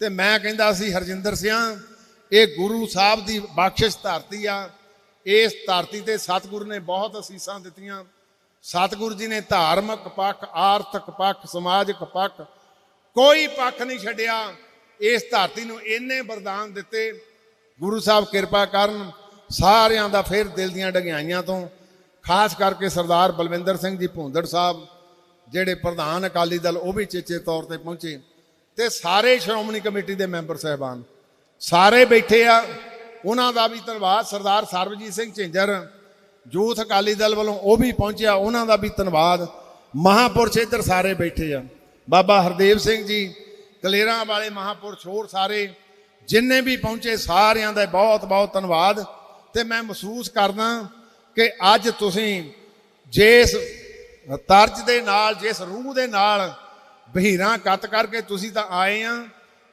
ਤੇ ਮੈਂ ਕਹਿੰਦਾ ਸੀ, ਹਰਜਿੰਦਰ ਸਿਆਂ, ਇਹ ਗੁਰੂ ਸਾਹਿਬ ਦੀ ਬਖਸ਼ਿਸ਼ ਧਰਤੀ ਆ। ਇਸ ਧਰਤੀ ਤੇ ਸਤਿਗੁਰੂ ਨੇ ਬਹੁਤ ਅਸੀਸਾਂ ਦਿੱਤੀਆਂ। ਸਤਿਗੁਰੂ ਜੀ ਨੇ ਧਾਰਮਿਕ ਪੱਖ, ਆਰਥਿਕ ਪੱਖ, ਸਮਾਜਿਕ ਪੱਖ ਕੋਈ ਪੱਖ ਨਹੀਂ ਛੱਡਿਆ। ਇਸ ਧਰਤੀ ਨੂੰ ਇੰਨੇ ਵਰਦਾਨ ਦਿੱਤੇ। ਗੁਰੂ ਸਾਹਿਬ ਕਿਰਪਾ ਕਰਨ ਸਾਰਿਆਂ ਦਾ ਫਿਰ ਦਿਲ ਦੀਆਂ ਡਗਿਆਈਆਂ ਤੋਂ, ਖਾਸ ਕਰਕੇ ਸਰਦਾਰ ਬਲਵਿੰਦਰ ਸਿੰਘ ਜੀ ਭੁੰਦੜ ਸਾਹਿਬ ਜਿਹੜੇ ਪ੍ਰਧਾਨ ਅਕਾਲੀ ਦਲ ਉਹ ਵੀ ਚੇਚੇ ਤੌਰ ਤੇ ਪਹੁੰਚੇ ਤੇ ਸਾਰੇ ਸ਼੍ਰੋਮਣੀ ਕਮੇਟੀ ਦੇ ਮੈਂਬਰ ਸਹਿਬਾਨ। ਸਾਰੇ ਬੈਠੇ ਆ। ਉਹਨਾਂ ਦਾ ਵੀ ਧੰਨਵਾਦ। ਸਰਦਾਰ ਸਰਬਜੀਤ ਸਿੰਘ ਝਿੰਜਰ ਯੂਥ ਅਕਾਲੀ ਦਲ ਵੱਲੋਂ ਉਹ ਵੀ ਪਹੁੰਚਿਆ। ਉਹਨਾਂ ਦਾ ਵੀ ਧੰਨਵਾਦ। ਮਹਾਪੁਰਸ਼ ਇੱਧਰ ਸਾਰੇ ਬੈਠੇ ਆ। ਬਾਬਾ ਹਰਦੇਵ ਸਿੰਘ ਜੀ, ਕਲੇਰਾਂ ਵਾਲੇ ਮਹਾਪੁਰਸ਼ ਹੋਰ ਸਾਰੇ, ਜਿੰਨੇ ਵੀ ਪਹੁੰਚੇ ਸਾਰਿਆਂ ਦਾ ਬਹੁਤ ਬਹੁਤ ਧੰਨਵਾਦ। ਤੇ ਮੈਂ ਮਹਿਸੂਸ ਕਰਦਾ ਕਿ ਅੱਜ ਤੁਸੀਂ ਜਿਸ ਤਰਜ ਦੇ ਨਾਲ, ਜਿਸ ਰੂਹ ਦੇ ਨਾਲ ਬਹੀਰਾਂ ਕੱਤ ਕਰਕੇ ਤੁਸੀਂ ਤਾਂ ਆਏ ਆ,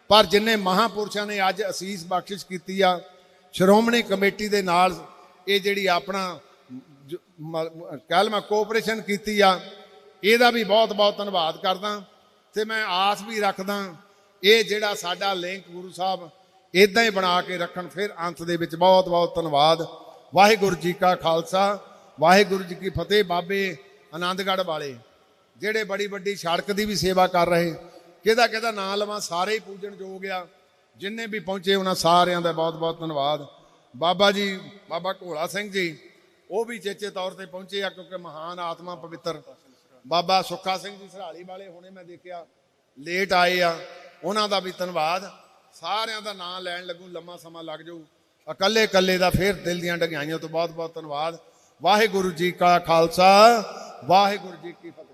ਪਰ ਜਿੰਨੇ ਮਹਾਪੁਰਸ਼ਾਂ ਨੇ ਅੱਜ ਅਸੀਸ ਬਖਸ਼ਿਸ਼ ਕੀਤੀ ਆ, ਸ਼੍ਰੋਮਣੀ ਕਮੇਟੀ ਦੇ ਨਾਲ ਇਹ ਜਿਹੜੀ ਆਪਣਾ ਜ- ਮ- ਕਹਿ ਲਵਾਂ ਕੋਆਪਰੇਸ਼ਨ ਕੀਤੀ ਆ, ਇਹਦਾ ਵੀ ਬਹੁਤ ਬਹੁਤ ਧੰਨਵਾਦ ਕਰਦਾ। ਤੇ ਮੈਂ ਆਸ ਵੀ ਰੱਖਦਾ, ਇਹ ਜਿਹੜਾ ਸਾਡਾ ਲਿੰਕ ਗੁਰੂ ਸਾਹਿਬ ਇਦਾਂ ਹੀ ਬਣਾ ਕੇ ਰੱਖਣ, ਫਿਰ ਅੰਤ ਦੇ ਵਿੱਚ ਬਹੁਤ ਬਹੁਤ ਧੰਨਵਾਦ। ਵਾਹਿਗੁਰੂ ਜੀ ਕਾ ਖਾਲਸਾ, ਵਾਹਿਗੁਰੂ ਜੀ ਕੀ ਫਤਿਹ, ਬਾਬੇ ਆਨੰਦਗੜ੍ਹ ਵਾਲੇ, ਜਿਹੜੇ ਬੜੀ ਵੱਡੀ ਸੜਕ ਦੀ ਵੀ ਸੇਵਾ ਕਰ ਰਹੇ, ਕਿਹਦਾ ਕਿਹਦਾ ਨਾਂ ਲਵਾਂ, ਸਾਰੇ ਹੀ ਪੂਜਣ ਯੋਗ ਆ। ਜਿੰਨੇ ਵੀ ਪਹੁੰਚੇ ਉਹਨਾਂ ਸਾਰਿਆਂ ਦਾ ਬਹੁਤ ਬਹੁਤ ਧੰਨਵਾਦ। ਬਾਬਾ ਜੀ, ਬਾਬਾ ਘੋਲਾ ਸਿੰਘ ਜੀ, ਉਹ ਵੀ ਚੇਚੇ ਤੌਰ ਤੇ ਪਹੁੰਚੇ ਆ ਕਿਉਂਕਿ ਮਹਾਨ ਆਤਮਾ ਪਵਿੱਤਰ। ਬਾਬਾ ਸੁੱਖਾ ਸਿੰਘ ਜੀ ਸਰਾਲੀ ਵਾਲੇ, ਹੁਣੇ ਮੈਂ ਦੇਖਿਆ ਲੇਟ ਆਏ ਆ। ਉਹਨਾਂ ਦਾ ਵੀ ਧੰਨਵਾਦ। ਸਾਰਿਆਂ ਦਾ ਨਾਂ ਲੈਣ ਲੱਗੂ, ਲੰਮਾ ਸਮਾਂ ਲੱਗ ਜਾਊ। ਇਕੱਲੇ ਇਕੱਲੇ ਦਾ ਫੇਰ ਦਿਲ ਦੀਆਂ ਡਗਾਈਆਂ ਤੋਂ ਬਹੁਤ ਬਹੁਤ ਧੰਨਵਾਦ। ਵਾਹਿਗੁਰੂ ਜੀ ਕਾ ਖਾਲਸਾ ਵਾਹਿਗੁਰੂ ਜੀ ਕੀ ਫਤਿਹ।